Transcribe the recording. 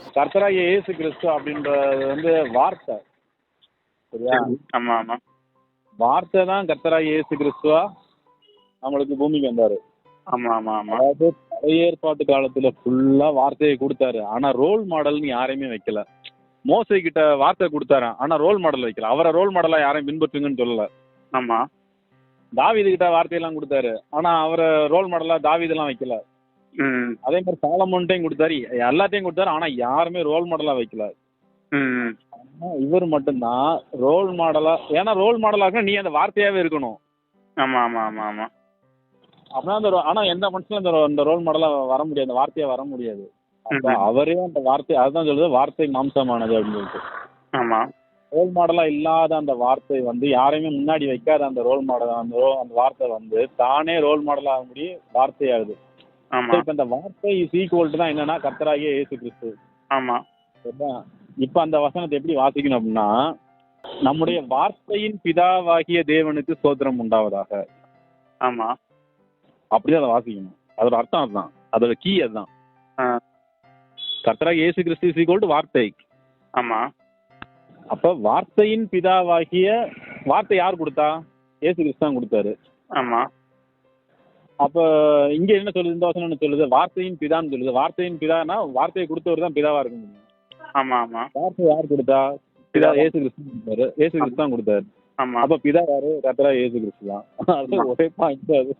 கர்த்தராகிய இயேசு கிறிஸ்து அப்படின்றது வந்து வார்த்தை. சரியா? ஆமா ஆமா. வார்த்தை தான் கர்த்தராகிய இயேசு கிறிஸ்துவா நம்மளுக்கு பூமிக்கு வந்தாரு. ஆமா ஆமா ஆமா. அதாவது பழைய ஏற்பாட்டு காலத்துல ஃபுல்லா வார்த்தையை கொடுத்தாரு. ஆனா ரோல் மாடல்னு யாரையுமே வைக்கல. மோசை கிட்ட வார்த்தை கொடுத்தாரு. ஆனா ரோல் மாடல் வைக்கல. அவரை ரோல் மாடலா யாரையும் பின்பற்றுங்கன்னு சொல்லல. ஆமா. தாவீது கிட்ட வார்த்தையெல்லாம் கொடுத்தாரு. ஆனா அவரை ரோல் மாடலா தாவீதெல்லாம் வைக்கல. அதே மாதிரி சாலமோன்ட்டையும் கொடுத்தாரு. எல்லாத்தையும் கொடுத்தாரு. ஆனா யாருமே ரோல் மாடலா வைக்கல. இவர் மட்டும்தான் ரோல் மாடலா ஏன்னா ரோல் மாடலா இருக்கணும் நீ அந்த வார்த்தையாவே இருக்கணும். ஆமா ஆமா ஆமா ஆமா. அப்படின்னா அந்த ஆனா எந்த மனுஷனும் இந்த ரோ- இந்த ரோல் மாடலா வர முடியாது. அந்த வார்த்தையா வர முடியாது. அவரே அந்த வார்த்தை அதுதான் சொல்லுது வார்த்தை மாம்சமானது அப்படின்னு சொல்லிட்டு. ஆமா. ரோல் மாடலா இல்லாத அந்த வார்த்தை வந்து யாரையுமே முன்னாடி வைக்காத அந்த ரோல் மாடல் அந்த அந்த வார்த்தை வந்து தானே ரோல் மாடல் ஆக முடியும் வார்த்தையாகுது. இப்ப இந்த வார்த்தை இஸ் ஈக்குவல் தான் என்னன்னா கர்த்தராகிய இயேசு கிறிஸ்து ஆமா? இப்ப அந்த வசனத்தை எப்படி வாசிக்கணும் அப்படின்னா நம்முடைய வார்த்தையின் பிதாவாகிய தேவனுக்கு சோத்திரம் உண்டாவதாக. ஆமா. அப்படிதான் அதை வாசிக்கணும். அதோட அர்த்தம் அதுதான். அதோட கீ அதுதான். கர்த்தராக இயேசு கிறிஸ்து இஸ் ஈக்குவல் டு வார்த்தை. ஆமா. அப்ப வார்த்தையின் பிதாவாகிய வார்த்தை யார் கொடுத்தா? இயேசு கிறிஸ்து தான் கொடுத்தாரு. ஆமா. அப்ப இங்க என்ன சொல்லுது? இந்த வசனம் என்ன சொல்லுது? வார்த்தையின் பிதான்னு சொல்லுது. வார்த்தையின் பிதானா? வார்த்தையை கொடுத்தவர் தான் பிதாவா இருக்க முடியும். ஆமா ஆமா. வார்த்தை யார் கொடுத்தா? பிதா இயேசு கிறிஸ்து கொடுத்தாரு. இயேசு கிறிஸ்து தான் கொடுத்தாரு. ஆமா. அப்ப பிதா யாரு? கர்த்தரா இயேசு கிறிஸ்து தான். ஒரே பாயிண்ட் அது.